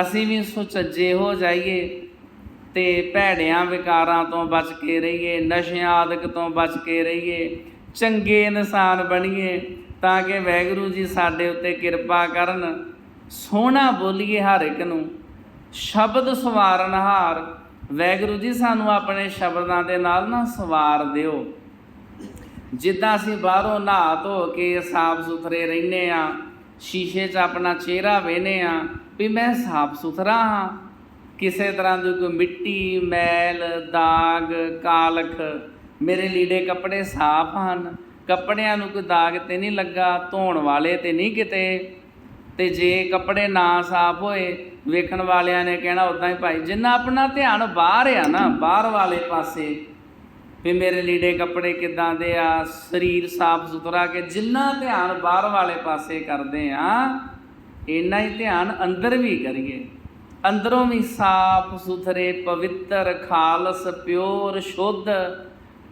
S1: ਅਸੀਂ ਵੀ ਸੁਚੱਜੇ ਹੋ ਜਾਈਏ ਤੇ ਭੈੜਿਆਂ ਵਿਕਾਰਾਂ ਤੋਂ ਬਚ ਕੇ ਰਹੀਏ, ਨਸ਼ਿਆਂ ਆਦਿਕ ਤੋਂ ਬਚ ਕੇ ਰਹੀਏ, ਚੰਗੇ ਇਨਸਾਨ ਬਣੀਏ ਤਾਂ ਕਿ ਵੈਗੁਰੂ ਜੀ ਸਾਡੇ ਉੱਤੇ ਕਿਰਪਾ ਕਰਨ, ਸੋਹਣਾ ਬੋਲੀਏ ਹਰ ਇੱਕ ਨੂੰ, ਸ਼ਬਦ ਸਵਾਰਨ ਹਾਰ। ਵੈਗੁਰੂ ਜੀ ਸਾਨੂੰ ਆਪਣੇ ਸ਼ਬਦਾਂ ਦੇ ਨਾਲ ਨਾ ਸਵਾਰ ਦਿਓ। ਜਿੱਦਾਂ ਅਸੀਂ ਬਾਹਰੋਂ ਨਹਾ ਧੋ ਕੇ ਸਾਫ਼ ਸੁਥਰੇ ਰਹਿੰਦੇ ਆ ਸ਼ੀਸ਼ੇ 'ਚ ਆਪਣਾ ਚਿਹਰਾ ਵੇਨੇ ਆ ਵੀ ਮੈਂ ਸਾਫ਼ ਸੁਥਰਾ ਹਾਂ। ਕਿਸੇ ਤਰ੍ਹਾਂ ਦੀ ਕੋਈ ਮਿੱਟੀ, ਮੈਲ, ਦਾਗ, ਕਾਲਖ ਮੇਰੇ ਲੀੜੇ ਕੱਪੜੇ ਸਾਫ਼ ਹਨ। ਕੱਪੜਿਆਂ ਨੂੰ ਕੋਈ ਦਾਗ ਤੇ ਨਹੀਂ ਲੱਗਾ, ਧੋਣ ਵਾਲੇ ਤੇ ਨਹੀਂ ਕਿਤੇ। ਤੇ ਜੇ ਕੱਪੜੇ ਨਾ ਸਾਫ਼ ਹੋਏ, ਵੇਖਣ ਵਾਲਿਆਂ ਨੇ ਕਹਿਣਾ ਉਦਾਂ ਹੀ ਭਾਈ, ਜਿੰਨਾ ਆਪਣਾ ਧਿਆਨ ਬਾਹਰ ਆ ਨਾ, ਬਾਹਰ ਵਾਲੇ ਪਾਸੇ ਵੀ ਮੇਰੇ ਲੀੜੇ ਕੱਪੜੇ ਕਿਦਾਂ ਦੇ ਆ? ਸਰੀਰ ਸਾਫ਼ ਸੁਥਰਾ ਕਿ ਜਿੰਨਾ ਧਿਆਨ ਬਾਹਰ ਵਾਲੇ ਪਾਸੇ ਕਰਦੇ ਆ, ਇੰਨਾ ਹੀ ਧਿਆਨ ਅੰਦਰ ਵੀ ਕਰੀਏ। ਅੰਦਰੋਂ ਵੀ ਸਾਫ਼ ਸੁਥਰੇ, ਪਵਿੱਤਰ, ਖਾਲਸ, ਪਿਓਰ, ਸ਼ੁੱਧ,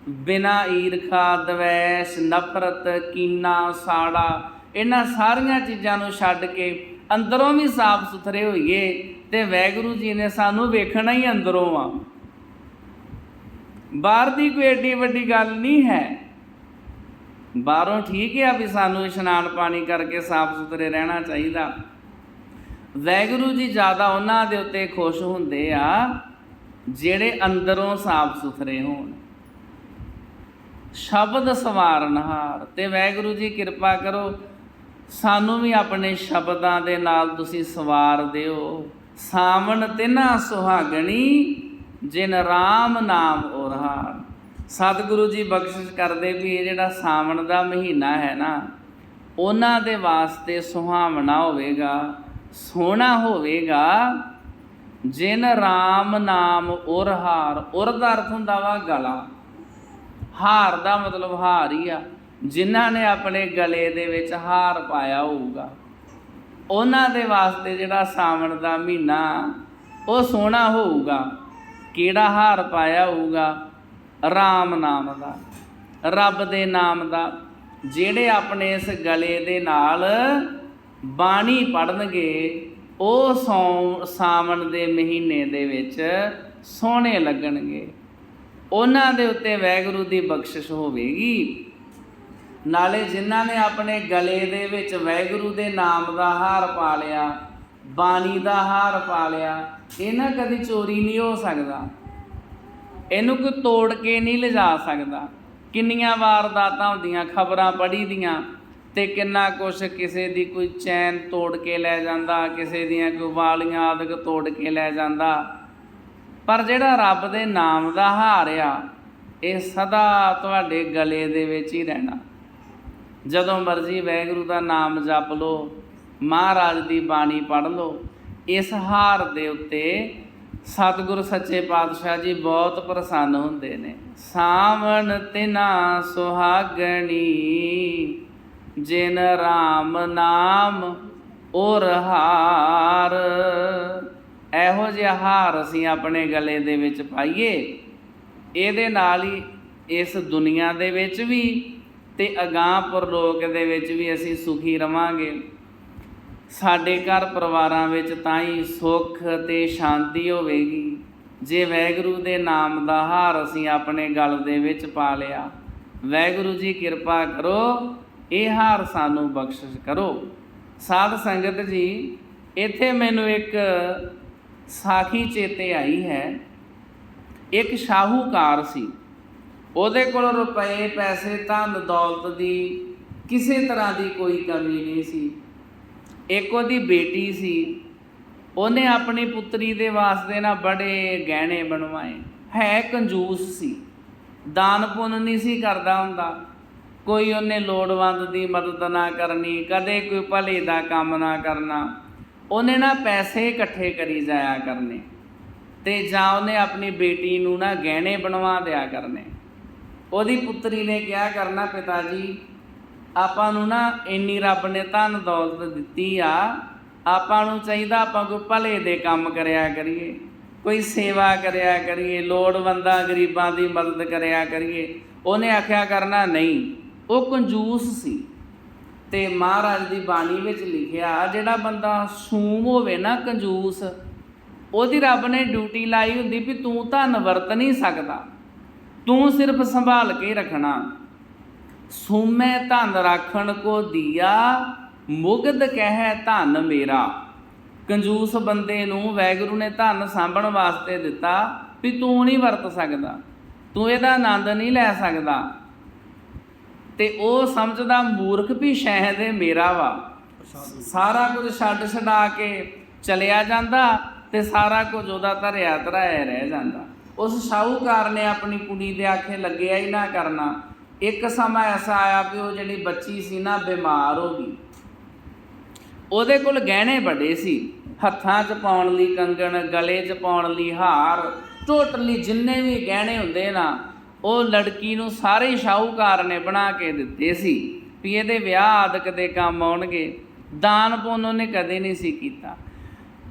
S1: ਬਿਨਾ ਈਰਖਾ, ਦਵੈਸ਼, ਨਫ਼ਰਤ, ਕੀਨਾ, ਸਾੜਾ, ਇਹਨਾਂ ਸਾਰੀਆਂ ਚੀਜ਼ਾਂ ਨੂੰ ਛੱਡ ਕੇ ਅੰਦਰੋਂ ਵੀ ਸਾਫ਼ ਸੁਥਰੇ ਹੋਈਏ ਤੇ ਵੈਗੁਰੂ ਜੀ ਨੇ ਸਾਨੂੰ ਵੇਖਣਾ ਹੀ ਅੰਦਰੋਂ ਆ। ਬਾਹਰ ਦੀ ਕੋਈ ਏਡੀ ਵੱਡੀ ਗੱਲ ਨਹੀਂ ਹੈ। ਬਾਹਰੋਂ ਠੀਕ ਹੈ ਵੀ ਸਾਨੂੰ ਇਸ਼ਨਾਨ ਪਾਣੀ ਕਰਕੇ ਸਾਫ਼ ਸੁਥਰੇ ਰਹਿਣਾ ਚਾਹੀਦਾ। ਵੈਗੁਰੂ ਜੀ ਜ਼ਿਆਦਾ ਉਹਨਾਂ ਦੇ ਉੱਤੇ ਖੁਸ਼ ਹੁੰਦੇ ਆ, ਜਿਹੜੇ ਅੰਦਰੋਂ ਸਾਫ਼ ਸੁਥਰੇ ਹੋਣ। ਸ਼ਬਦ ਸਵਾਰਨਹਾਰ, ਤੇ ਵੈਗੁਰੂ ਜੀ ਕਿਰਪਾ ਕਰੋ, ਸਾਨੂੰ ਵੀ ਆਪਣੇ ਸ਼ਬਦਾਂ ਦੇ ਨਾਲ ਤੁਸੀਂ ਸਵਾਰ ਦਿਓ ਸਾਵਣ ਤੇ ਨਾ ਸੁਹਾਗਣੀ ਜਿਨ RAM ਨਾਮ ਉਰਹਾਰ ਸਤਿਗੁਰੂ ਜੀ ਬਖਸ਼ਿਸ਼ ਕਰਦੇ ਵੀ ਇਹ ਜਿਹੜਾ ਸਾਵਣ ਦਾ ਮਹੀਨਾ ਹੈ ਨਾ, ਉਹਨਾਂ ਦੇ ਵਾਸਤੇ ਸੁਹਾਵਣਾ ਹੋਵੇਗਾ, ਸੋਹਣਾ ਹੋਵੇਗਾ। ਜਿਨ RAM ਨਾਮ ਉਰਹਾਰ ਉਰ ਦਾ ਅਰਥ ਹੁੰਦਾ ਵਾ ਗਲਾ। ਹਾਰ ਦਾ ਮਤਲਬ ਹਾਰ ਹੀ ਆ। ਜਿਨ੍ਹਾਂ ਨੇ ਆਪਣੇ ਗਲੇ ਦੇ ਵਿੱਚ ਹਾਰ ਪਾਇਆ ਹੋਊਗਾ, ਉਹਨਾਂ ਦੇ ਵਾਸਤੇ ਜਿਹੜਾ ਸਾਵਣ ਦਾ ਮਹੀਨਾ, ਉਹ ਸੋਹਣਾ ਹੋਊਗਾ। ਕਿਹੜਾ ਹਾਰ ਪਾਇਆ ਹੋਊਗਾ? RAM ਨਾਮ ਦਾ, ਰੱਬ ਦੇ ਨਾਮ ਦਾ, ਜਿਹੜੇ ਆਪਣੇ ਇਸ ਗਲੇ ਦੇ ਨਾਲ ਬਾਣੀ ਪੜਨਗੇ ਉਹ ਸੌ, ਸਾਵਣ ਦੇ ਮਹੀਨੇ ਦੇ ਵਿੱਚ ਸੋਹਣੇ ਲੱਗਣਗੇ। ਉਹਨਾਂ ਦੇ ਉੱਤੇ ਵੈਗੁਰੂ ਦੀ ਬਖਸ਼ਿਸ਼ ਹੋਵੇਗੀ। ਨਾਲੇ ਜਿਨ੍ਹਾਂ ਨੇ ਆਪਣੇ ਗਲੇ ਦੇ ਵਿੱਚ ਵੈਗੁਰੂ ਦੇ ਨਾਮ ਦਾ ਹਾਰ ਪਾ ਲਿਆ ਬਾਣੀ ਦਾ ਹਾਰ ਪਾ ਲਿਆ। ਇਹਨਾਂ ਕਦੀ ਚੋਰੀ ਨਹੀਂ ਹੋ ਸਕਦਾ। ਇਹਨੂੰ ਕੋਈ ਤੋੜ ਕੇ ਨਹੀਂ ਲਿਜਾ ਸਕਦਾ। ਕਿੰਨੀਆਂ ਵਾਰਦਾਤਾਂ ਹੁੰਦੀਆਂ, ਖਬਰਾਂ ਪੜ੍ਹੀ ਦੀਆਂ ਤੇ ਕਿੰਨਾ ਕੁਛ ਕਿਸੇ ਦੀ ਕੋਈ ਚੈਨ ਤੋੜ ਕੇ ਲੈ ਜਾਂਦਾ, ਕਿਸੇ ਦੀਆਂ ਕੋਈ ਵਾਲੀਆਂ ਆਦਿਕ ਤੋੜ ਕੇ ਲੈ ਜਾਂਦਾ। ਪਰ ਜਿਹੜਾ ਰੱਬ ਦੇ ਨਾਮ ਦਾ ਹਾਰ ਆ, ਇਹ ਸਦਾ ਤੁਹਾਡੇ ਗਲੇ ਦੇ ਵਿੱਚ ਹੀ ਰਹਿਣਾ। ਜਦੋਂ ਮਰਜ਼ੀ ਵਾਹਿਗੁਰੂ ਦਾ ਨਾਮ ਜਪ ਲਓ ਮਹਾਰਾਜ ਦੀ ਬਾਣੀ ਪੜ੍ਹ ਲਓ। ਇਸ ਹਾਰ ਦੇ ਉੱਤੇ ਸਤਿਗੁਰ ਸੱਚੇ ਪਾਤਸ਼ਾਹ ਜੀ ਬਹੁਤ ਪ੍ਰਸੰਨ ਹੁੰਦੇ ਨੇ। ਸਾਵਣ ਤਿਨਾ ਸੁਹਾਗਣੀ, ਜਿਨ RAM ਨਾਮ ਔਰ ਹਾਰ। ਇਹੋ ਜਿਹਾ ਹਾਰ ਅਸੀਂ ਆਪਣੇ ਗਲੇ ਦੇ ਵਿੱਚ ਪਾਈਏ। ਇਹਦੇ ਨਾਲ ਹੀ ਇਸ ਦੁਨੀਆ ਦੇ ਵਿੱਚ ਵੀ ਤੇ ਅਗਾਹ ਪਰਲੋਕ ਦੇ ਵਿੱਚ ਵੀ ਅਸੀਂ ਸੁਖੀ ਰਵਾਂਗੇ। ਸਾਡੇ ਘਰ ਪਰਿਵਾਰਾਂ ਵਿੱਚ ਤਾਂ ਹੀ ਸੁੱਖ ਤੇ ਸ਼ਾਂਤੀ ਹੋਵੇਗੀ। ਜੇ ਵੈਗੁਰੂ ਦੇ ਨਾਮ ਦਾ ਹਾਰ ਅਸੀਂ ਆਪਣੇ ਗਲ ਦੇ ਵਿੱਚ ਪਾ ਲਿਆ, ਵੈਗੁਰੂ ਜੀ ਕਿਰਪਾ ਕਰੋ, ਇਹ ਹਾਰ ਸਾਨੂੰ ਬਖਸ਼ਿਸ਼ ਕਰੋ। ਸਾਧ ਸੰਗਤ ਜੀ, ਇੱਥੇ ਮੈਨੂੰ ਇੱਕ ਸਾਖੀ ਚੇਤੇ ਆਈ ਹੈ। ਇੱਕ ਸ਼ਾਹੂਕਾਰ ਸੀ। ਉਹਦੇ ਕੋਲ ਰੁਪਏ, ਪੈਸੇ, ਧਨ, ਦੌਲਤ ਦੀ ਕਿਸੇ ਤਰ੍ਹਾਂ ਦੀ ਕੋਈ ਕਮੀ ਨਹੀਂ ਸੀ। ਇੱਕ ਉਹਦੀ ਬੇਟੀ ਸੀ, ਉਹਨੇ ਆਪਣੀ ਪੁੱਤਰੀ ਦੇ ਵਾਸਤੇ ਨਾ ਬੜੇ ਗਹਿਣੇ ਬਣਵਾਏ। ਹੈ ਕੰਜੂਸ ਸੀ, ਦਾਨ ਪੁੰਨ ਨਹੀਂ ਸੀ ਕਰਦਾ ਹੁੰਦਾ। ਕੋਈ ਉਹਨੇ ਲੋੜਵੰਦ ਦੀ ਮਦਦ ਨਾ ਕਰਨੀ, ਕਦੇ ਕੋਈ ਭਲੇ ਦਾ ਕੰਮ ਨਾ ਕਰਨਾ। ਉਹਨੇ ਨਾ ਪੈਸੇ ਇਕੱਠੇ ਕਰੀ ਜਾਇਆ ਕਰਨੇ ਤੇ ਜਾਂ ਉਹਨੇ ਆਪਣੀ ਬੇਟੀ ਨੂੰ ਨਾ ਗਹਿਣੇ ਬਣਵਾ ਦਿਆ ਕਰਨੇ। ਉਹਦੀ ਪੁੱਤਰੀ ਨੇ ਕਿਹਾ, ਕਰਨਾ ਪਿਤਾ ਜੀ ਆਪਾਂ ਨੂੰ ਨਾ ਇੰਨੀ ਰੱਬ ਨੇ ਧਨ ਦੌਲਤ ਦਿੱਤੀ ਆ, ਆਪਾਂ ਨੂੰ ਚਾਹੀਦਾ ਆਪਾਂ ਕੋਈ ਭਲੇ ਦੇ ਕੰਮ ਕਰਿਆ ਕਰੀਏ, ਕੋਈ ਸੇਵਾ ਕਰਿਆ ਕਰੀਏ, ਲੋੜਵੰਦਾਂ ਗਰੀਬਾਂ ਦੀ ਮਦਦ ਕਰਿਆ ਕਰੀਏ। ਉਹਨੇ ਆਖਿਆ ਕਰਨਾ ਨਹੀਂ, ਉਹ ਕੰਜੂਸ ਸੀ। ਤੇ ਮਹਾਰਾਜ ਦੀ ਬਾਣੀ ਵਿੱਚ ਲਿਖਿਆ, ਜਿਹੜਾ ਬੰਦਾ ਸੂਮ ਹੋਵੇ ਨਾ ਕੰਜੂਸ, ਉਹਦੀ ਰੱਬ ਨੇ ਡਿਊਟੀ ਲਾਈ ਹੁੰਦੀ ਵੀ ਤੂੰ ਧਨ ਵਰਤ ਨਹੀਂ ਸਕਦਾ, ਤੂੰ ਸਿਰਫ ਸੰਭਾਲ ਕੇ ਰੱਖਣਾ। ਸੂਮੇ ਧਨ ਰੱਖਣ ਕੋ ਦੀਆ ਮੁਗਦ ਕਹਿ ਧਨ ਮੇਰਾ। ਕੰਜੂਸ ਬੰਦੇ ਨੂੰ ਵੈਗੁਰੂ ਨੇ ਧਨ ਸਾਂਭਣ ਵਾਸਤੇ ਦਿੱਤਾ, ਵੀ ਤੂੰ ਨਹੀਂ ਵਰਤ ਸਕਦਾ, ਤੂੰ ਇਹਦਾ ਆਨੰਦ ਨਹੀਂ ਲੈ ਸਕਦਾ। ਤੇ ਉਹ ਸਮਝਦਾ ਮੂਰਖ ਵੀ ਸ਼ਹਿਦ ਇਹ ਮੇਰਾ ਵਾ। ਸਾਰਾ ਕੁਝ ਛੱਡ ਛਡਾ ਕੇ ਚਲਿਆ ਜਾਂਦਾ ਤੇ ਸਾਰਾ ਕੁਝ ਉਹਦਾ ਧਰਿਆ ਧਰਾਇਆ ਰਹਿ ਜਾਂਦਾ। ਉਸ ਸ਼ਾਹੂਕਾਰ ਨੇ ਆਪਣੀ ਕੁੜੀ ਦੇ ਆਖੇ, ਲੱਗਿਆ ਹੀ ਨਾ ਕਰਨਾ। ਇੱਕ ਸਮਾਂ ਐਸਾ ਆਇਆ ਵੀ ਉਹ ਜਿਹੜੀ ਬੱਚੀ ਸੀ ਨਾ ਬਿਮਾਰ ਹੋ ਗਈ। ਉਹਦੇ ਕੋਲ ਗਹਿਣੇ ਬੜੇ ਸੀ। ਹੱਥਾਂ 'ਚ ਪਾਉਣ ਲਈ ਕੰਗਣ, ਗਲੇ 'ਚ ਪਾਉਣ ਲਈ ਹਾਰ, ਟੋਟਲੀ ਜਿੰਨੇ ਵੀ ਗਹਿਣੇ ਹੁੰਦੇ ਨਾ, ਉਹ ਲੜਕੀ ਨੂੰ ਸਾਰੇ ਸ਼ਾਹੂਕਾਰ ਨੇ ਬਣਾ ਕੇ ਦਿੱਤੇ ਸੀ ਵੀ ਇਹਦੇ ਵਿਆਹ ਆਦਿਕ ਦੇ ਕੰਮ ਆਉਣਗੇ। ਦਾਨ ਪੁੰਨ ਉਹਨੇ ਕਦੇ ਨਹੀਂ ਸੀ ਕੀਤਾ।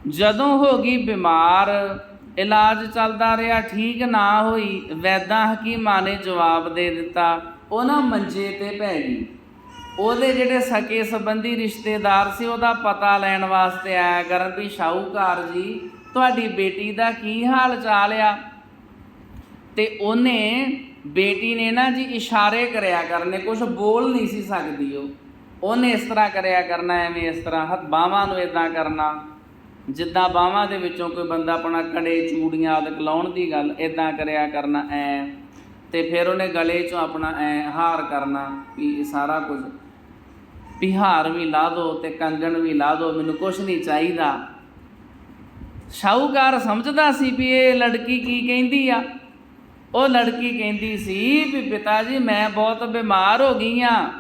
S1: ਜਦੋਂ ਹੋ ਗਈ ਬਿਮਾਰ, ਇਲਾਜ ਚੱਲਦਾ ਰਿਹਾ, ਠੀਕ ਨਾ ਹੋਈ, ਵੈਦਾਂ ਹਕੀਮਾਂ ਨੇ ਜਵਾਬ ਦੇ ਦਿੱਤਾ ਉਹ ਨਾ ਮੰਜੇ ਤੇ ਪੈ ਗਈ। ਉਹਦੇ ਜਿਹੜੇ ਸਕੇ ਸੰਬੰਧੀ ਰਿਸ਼ਤੇਦਾਰ ਸੀ, ਉਹਦਾ ਪਤਾ ਲੈਣ ਵਾਸਤੇ ਆਇਆ ਕਰਨ ਵੀ ਸ਼ਾਹੂਕਾਰ ਜੀ, ਤੁਹਾਡੀ ਬੇਟੀ ਦਾ ਕੀ ਹਾਲ ਚਾਲ ਆ? ਤੇ ਉਹਨੇ, ਬੇਟੀ ਨੇ ਨਾ ਜੀ ਇਸ਼ਾਰੇ ਕਰਿਆ ਕਰਨੇ ਕੁਝ ਬੋਲ ਨਹੀਂ ਸੀ ਸਕਦੀ ਉਹ। ਉਹਨੇ ਇਸ ਤਰ੍ਹਾਂ ਕਰਿਆ ਕਰਨਾ, ਐਵੇਂ ਇਸ ਤਰ੍ਹਾਂ, ਹੱਥ ਬਾਹਾਂ ਨੂੰ ਇਦਾਂ ਕਰਨਾ, ਜਿੱਦਾਂ ਬਾਹਾਂ ਦੇ ਵਿੱਚੋਂ ਕੋਈ ਬੰਦਾ ਆਪਣਾ ਕੜੇ, ਚੂੜੀਆਂ ਆਦਿਕ ਲਾਉਣ ਦੀ ਗੱਲ ਇਦਾਂ ਕਰਿਆ ਕਰਨਾ, ਐ। ਤੇ ਫਿਰ ਉਹਨੇ ਗਲੇ 'ਚੋਂ ਆਪਣਾ ਐ ਹਾਰ ਕਰਨਾ ਵੀ ਇਹ ਸਾਰਾ ਕੁਝ। ਵੀ ਹਾਰ ਵੀ ਲਾ ਦੋ ਤੇ ਕੰਗਣ ਵੀ ਲਾ ਦੋ, ਮੈਨੂੰ ਕੁਝ ਨਹੀਂ ਚਾਹੀਦਾ। ਸ਼ਾਹੂਕਾਰ ਸਮਝਦਾ ਸੀ ਵੀ ਇਹ ਲੜਕੀ ਕੀ ਕਹਿੰਦੀ ਆ? ਉਹ ਲੜਕੀ ਕਹਿੰਦੀ ਸੀ ਵੀ ਪਿਤਾ ਜੀ ਮੈਂ ਬਹੁਤ ਬਿਮਾਰ ਹੋ ਗਈ ਆ।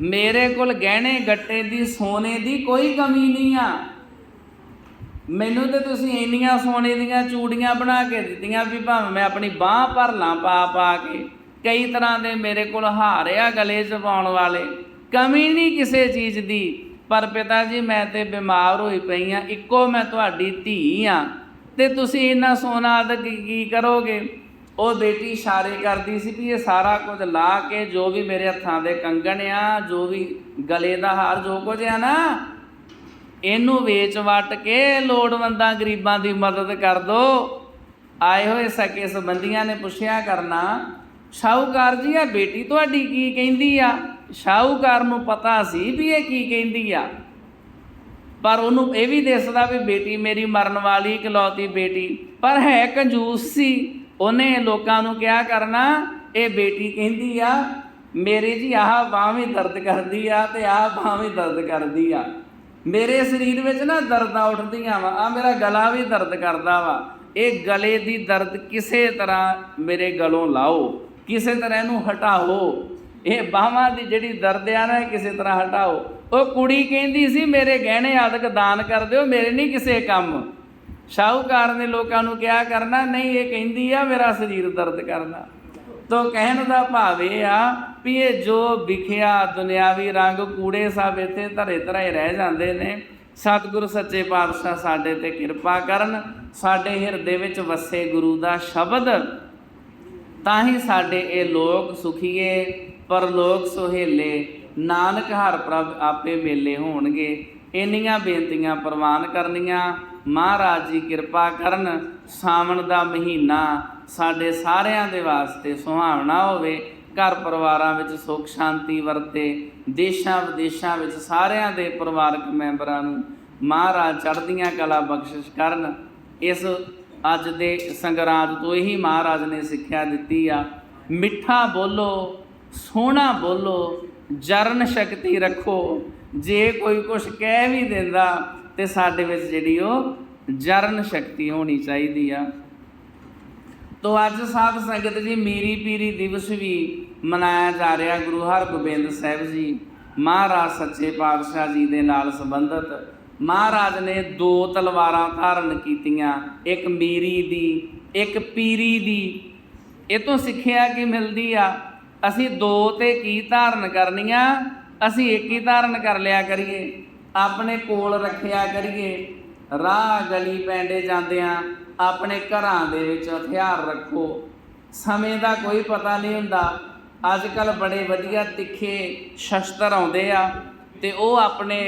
S1: ਮੇਰੇ ਕੋਲ ਗਹਿਣੇ ਗੱਟੇ ਦੀ ਸੋਨੇ ਦੀ ਕੋਈ ਕਮੀ ਨਹੀਂ ਆ। ਮੈਨੂੰ ਤੇ ਤੁਸੀਂ ਇੰਨੀਆਂ ਸੋਨੇ ਦੀਆਂ ਚੂੜੀਆਂ ਬਣਾ ਕੇ ਦਿੱਤੀਆਂ ਵੀ ਭਾਵੇਂ ਮੈਂ ਆਪਣੀ ਬਾਹ ਭਰ ਲਾਂ ਪਾ ਪਾ ਕੇ ਕਈ ਤਰ੍ਹਾਂ ਦੇ ਮੇਰੇ ਕੋਲ ਹਾਰ ਆ ਗਲੇ 'ਚ ਪਾਉਣ ਵਾਲੇ। ਕਮੀ ਨਹੀਂ ਕਿਸੇ ਚੀਜ਼ ਦੀ। ਪਰ ਪਿਤਾ ਜੀ, ਮੈਂ ਤੇ ਬਿਮਾਰ ਹੋਈ ਪਈ ਆ। ਇੱਕੋ ਮੈਂ ਤੁਹਾਡੀ ਧੀ ਆ। ਤੇ ਤੁਸੀਂ ਇੰਨਾ ਸੋਨਾ ਆਦਿ ਕੀ ਕਰੋਗੇ? ਉਹ ਬੇਟੀ ਇਸ਼ਾਰੇ ਕਰਦੀ ਸੀ ਵੀ ਇਹ ਸਾਰਾ ਕੁਝ ਲਾ ਕੇ ਜੋ ਵੀ ਮੇਰੇ ਹੱਥਾਂ ਦੇ ਕੰਗਣ ਆ, ਜੋ ਵੀ ਗਲੇ ਦਾ ਹਾਰ, ਜੋ ਕੁਝ ਆ ਨਾ ਇਹਨੂੰ ਵੇਚ ਵਟ ਕੇ ਲੋੜਵੰਦਾਂ ਗਰੀਬਾਂ ਦੀ ਮਦਦ ਕਰ ਦੋ। ਆਏ ਹੋਏ ਸਕੇ ਸੰਬੰਧੀਆਂ ਨੇ ਪੁੱਛਿਆ ਕਰਨਾ, ਸ਼ਾਹੂਕਾਰ ਜੀ ਆ ਬੇਟੀ ਤੁਹਾਡੀ ਕੀ ਕਹਿੰਦੀ ਆ? ਸ਼ਾਹੂਕਾਰ ਨੂੰ ਪਤਾ ਸੀ ਵੀ ਇਹ ਕੀ ਕਹਿੰਦੀ ਆ। ਪਰ ਉਹਨੂੰ ਇਹ ਵੀ ਦਿਸਦਾ ਵੀ ਬੇਟੀ ਮੇਰੀ ਮਰਨ ਵਾਲੀ ਇਕਲੌਤੀ ਬੇਟੀ। ਪਰ ਹੈ ਕੰਜੂਸ ਸੀ। ਉਹਨੇ ਲੋਕਾਂ ਨੂੰ ਕਿਹਾ ਕਰਨਾ, ਇਹ ਬੇਟੀ ਕਹਿੰਦੀ ਆ, ਮੇਰੇ ਜੀ ਆਹ ਬਾਂਹ ਵੀ ਦਰਦ ਕਰਦੀ ਆ ਤੇ ਆਹ ਬਾਂਹ ਵੀ ਦਰਦ ਕਰਦੀ ਆ। ਮੇਰੇ ਸਰੀਰ ਵਿੱਚ ਨਾ ਦਰਦਾਂ ਉੱਠਦੀਆਂ ਵਾ। ਆ ਮੇਰਾ ਗਲਾ ਵੀ ਦਰਦ ਕਰਦਾ ਵਾ। ਇਹ ਗਲੇ ਦੀ ਦਰਦ ਕਿਸੇ ਤਰ੍ਹਾਂ ਮੇਰੇ ਗਲੋਂ ਲਾਓ, ਕਿਸੇ ਤਰ੍ਹਾਂ ਇਹਨੂੰ ਹਟਾਓ। ਇਹ ਬਾਹਾਂ ਦੀ ਜਿਹੜੀ ਦਰਦ ਆ ਨਾ, ਇਹ ਕਿਸੇ ਤਰ੍ਹਾਂ ਹਟਾਓ। ਉਹ ਕੁੜੀ ਕਹਿੰਦੀ ਸੀ, ਮੇਰੇ ਗਹਿਣੇ ਆਦਿਕ ਦਾਨ ਕਰ ਦਿਓ, ਮੇਰੇ ਨਹੀਂ ਕਿਸੇ ਕੰਮ। ਸ਼ਾਹੂਕਾਰ ਨੇ ਲੋਕਾਂ ਨੂੰ ਕਿਹਾ ਕਰਨਾ, ਨਹੀਂ, ਇਹ ਕਹਿੰਦੀ ਆ, ਮੇਰਾ ਸਰੀਰ ਦਰਦ ਕਰਨਾ ਤੋ ਕਹਿਣ ਦਾ ਭਾਵ ਇਹ ਆ ਵੀ ਇਹ ਜੋ ਵਿਖਿਆ ਦੁਨਿਆਵੀ ਰੰਗ ਕੂੜੇ ਸਭ ਇੱਥੇ ਧਰੇ ਧਰੇ ਰਹਿ ਜਾਂਦੇ ਨੇ, ਸਤਿਗੁਰ ਸੱਚੇ ਪਾਤਸ਼ਾਹ ਸਾਡੇ ਤੇ ਕਿਰਪਾ ਕਰਨ, ਸਾਡੇ ਹਿਰਦੇ ਵਿੱਚ ਵਸੇ ਗੁਰੂ ਦਾ ਸ਼ਬਦ, ਤਾਂ ਹੀ ਸਾਡੇ ਇਹ ਲੋਕ ਸੁਖੀਏ, ਪਰਲੋਕ ਸੁਹੇਲੇ, ਨਾਨਕ ਹਰ ਪ੍ਰਭ ਆਪੇ ਮੇਲੇ ਹੋਣਗੇ। ਇੰਨੀਆਂ ਬੇਨਤੀਆਂ ਪ੍ਰਵਾਨ ਕਰਨੀਆਂ ਮਹਾਰਾਜ ਜੀ ਕਿਰਪਾ ਕਰਨ, ਸਾਵਣ ਦਾ ਮਹੀਨਾ ਸਾਡੇ ਸਾਰਿਆਂ ਦੇ ਵਾਸਤੇ ਸੁਹਾਵਣਾ ਹੋਵੇ, ਘਰ ਪਰਿਵਾਰਾਂ ਵਿੱਚ ਸੁੱਖ ਸ਼ਾਂਤੀ ਵਰਤੇ, ਦੇਸ਼ਾਂ ਵਿਦੇਸ਼ਾਂ ਵਿੱਚ ਸਾਰਿਆਂ ਦੇ ਪਰਿਵਾਰਕ ਮੈਂਬਰਾਂ ਨੂੰ ਮਹਾਰਾਜ ਚੜ੍ਹਦੀਆਂ ਕਲਾ ਬਖਸ਼ਿਸ਼ ਕਰਨ। ਇਸ ਅੱਜ ਦੇ ਸੰਗਰਾਂਦ ਤੋਂ ਹੀ ਮਹਾਰਾਜ ਨੇ ਸਿੱਖਿਆ ਦਿੱਤੀ ਆ। ਮਿੱਠਾ ਬੋਲੋ, ਸੋਹਣਾ ਬੋਲੋ, ਜਰਨ ਸ਼ਕਤੀ ਰੱਖੋ। ਜੇ ਕੋਈ ਕੁਝ ਕਹਿ ਵੀ ਦਿੰਦਾ ਤੇ ਸਾਡੇ ਵਿੱਚ ਜਿਹੜੀ ਉਹ ਜਰਨ ਸ਼ਕਤੀ ਹੋਣੀ ਚਾਹੀਦੀ ਆ। ਤੋ ਅੱਜ ਸਾਧ ਸੰਗਤ ਜੀ ਮੀਰੀ ਪੀਰੀ ਦਿਵਸ ਵੀ ਮਨਾਇਆ ਜਾ ਰਿਹਾ ਗੁਰੂ ਹਰਗੋਬਿੰਦ ਸਾਹਿਬ ਜੀ, ਮਹਾਰਾਜ ਸੱਚੇ ਪਾਤਸ਼ਾਹ ਜੀ ਦੇ ਨਾਲ ਸੰਬੰਧਿਤ। ਮਹਾਰਾਜ ਨੇ ਦੋ ਤਲਵਾਰਾਂ ਧਾਰਨ ਕੀਤੀਆਂ, ਇੱਕ ਮੀਰੀ ਦੀ, ਇੱਕ ਪੀਰੀ ਦੀ। ਇਹ ਤੋਂ ਸਿੱਖਿਆ ਕੀ ਮਿਲਦੀ ਆ? ਅਸੀਂ ਦੋ ਤੇ ਕੀ ਧਾਰਨ ਕਰਨੀਆਂ? ਅਸੀਂ ਇੱਕ ਹੀ ਧਾਰਨ ਕਰ ਲਿਆ ਕਰੀਏ। ਆਪਣੇ ਕੋਲ ਰੱਖਿਆ ਕਰੀਏ। ਰਾਹ ਗਲੀ ਪੈਂਡੇ ਜਾਂਦਿਆਂ ਆਪਣੇ ਘਰਾਂ ਦੇ ਵਿੱਚ ਹਥਿਆਰ ਰੱਖੋ। ਸਮੇਂ ਦਾ ਕੋਈ ਪਤਾ ਨਹੀਂ ਹੁੰਦਾ। ਅੱਜ ਕੱਲ ਬੜੇ ਵਧੀਆ ਤਿੱਖੇ ਸ਼ਸਤਰ ਆਉਂਦੇ ਆ ਤੇ ਉਹ ਆਪਣੇ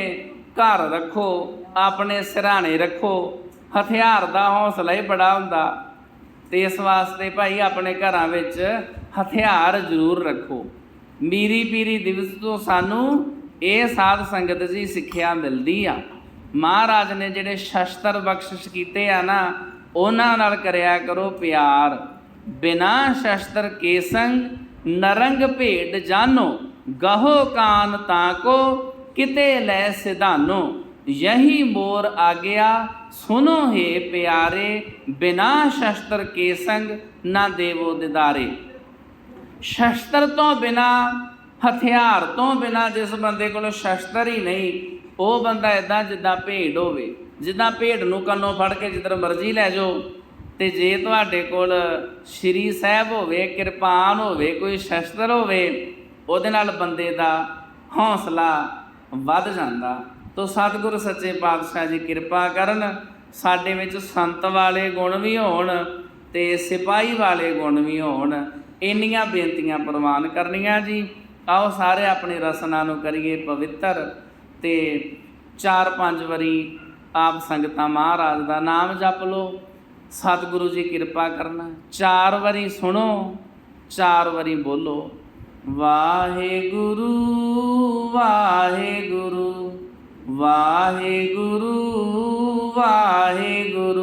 S1: ਘਰ ਰੱਖੋ, ਆਪਣੇ ਸਿਰਹਾਣੇ ਰੱਖੋ। ਹਥਿਆਰ ਦਾ ਹੌਸਲਾ ਹੀ ਬੜਾ ਹੁੰਦਾ। ਤੇ ਇਸ ਵਾਸਤੇ ਭਾਈ ਆਪਣੇ ਘਰਾਂ ਵਿੱਚ ਹਥਿਆਰ ਜ਼ਰੂਰ ਰੱਖੋ। ਮੀਰੀ ਪੀਰੀ ਦਿਵਸ ਤੋਂ ਸਾਨੂੰ ਇਹ ਸਾਧ ਸੰਗਤ ਜੀ ਸਿੱਖਿਆ ਮਿਲਦੀ ਆ। ਮਹਾਰਾਜ ਨੇ ਜਿਹੜੇ ਸ਼ਸਤਰ ਬਖਸ਼ਿਸ਼ ਕੀਤੇ ਆ ਨਾ, ਉਹਨਾਂ ਨਾਲ ਕਰਿਆ ਕਰੋ ਪਿਆਰ। ਬਿਨਾ ਸ਼ਸਤਰ ਕੇਸੰਗ ਨਰੰਗ ਭੇਡ ਜਾਨੋ, ਗਹੋ ਕਾਨ ਤਾਂ ਕੋ ਕਿਤੇ ਲੈ ਸਿਧਾਨੋ। ਯਹੀ ਮੋਰ ਆਗਿਆ, ਸੁਨੋ ਹੈ ਪਿਆਰੇ, ਬਿਨਾ ਸ਼ਸਤਰ ਕੇਸੰਗ ਨਾ ਦੇਵੋ ਦਿਦਾਰੇ। ਸ਼ਸਤਰ ਤੋਂ ਬਿਨਾ ਹਥਿਆਰ ਤੋਂ ਬਿਨਾ ਜਿਸ ਬੰਦੇ ਕੋਲ ਸ਼ਸਤਰ ਹੀ ਨਹੀਂ, ਉਹ ਬੰਦਾ ਇਦਾਂ ਜਿੱਦਾਂ ਭੇਡ ਹੋਵੇ, ਜਿੱਦਾਂ ਭੇਡ ਨੂੰ ਕੰਨੋਂ ਫੜ ਕੇ ਜਿੱਧਰ ਮਰਜ਼ੀ ਲੈ ਜਾਓ। ਤੇ ਜੇ ਤੁਹਾਡੇ ਕੋਲ ਸ਼੍ਰੀ ਸਾਹਿਬ ਹੋਵੇ, ਕਿਰਪਾਨ ਹੋਵੇ, ਕੋਈ ਸ਼ਸਤਰ ਹੋਵੇ, ਉਹਦੇ ਨਾਲ ਬੰਦੇ ਦਾ ਹੌਸਲਾ ਵੱਧ ਜਾਂਦਾ। ਤੋ ਸਤਿਗੁਰ ਸੱਚੇ ਪਾਤਸ਼ਾਹ ਜੀ ਕਿਰਪਾ ਕਰਨ, ਸਾਡੇ ਵਿੱਚ ਸੰਤ ਵਾਲੇ ਗੁਣ ਵੀ ਹੋਣ ਤੇ ਸਿਪਾਹੀ ਵਾਲੇ ਗੁਣ ਵੀ ਹੋਣ। ਇੰਨੀਆਂ ਬੇਨਤੀਆਂ ਪ੍ਰਵਾਨ ਕਰਨੀਆਂ ਜੀ। ਆਓ ਸਾਰੇ ਆਪਣੀ ਰਸਨਾ ਨੂੰ ਕਰੀਏ ਪਵਿੱਤਰ ਤੇ ਚਾਰ ਪੰਜ ਵਾਰੀ ਆਪ ਸੰਗਤਾਂ ਮਹਾਰਾਜ ਦਾ ਨਾਮ ਜਪ ਲਓ। ਸਤਿਗੁਰੂ ਜੀ ਕਿਰਪਾ ਕਰਨਾ। ਚਾਰ ਵਾਰੀ ਸੁਣੋ, ਚਾਰ ਵਾਰੀ ਬੋਲੋ। ਵਾਹਿਗੁਰੂ ਵਾਹਿਗੁਰੂ ਵਾਹਿਗੁਰੂ ਵਾਹਿਗੁਰੂ। ਵਾਹਿਗੁਰੂ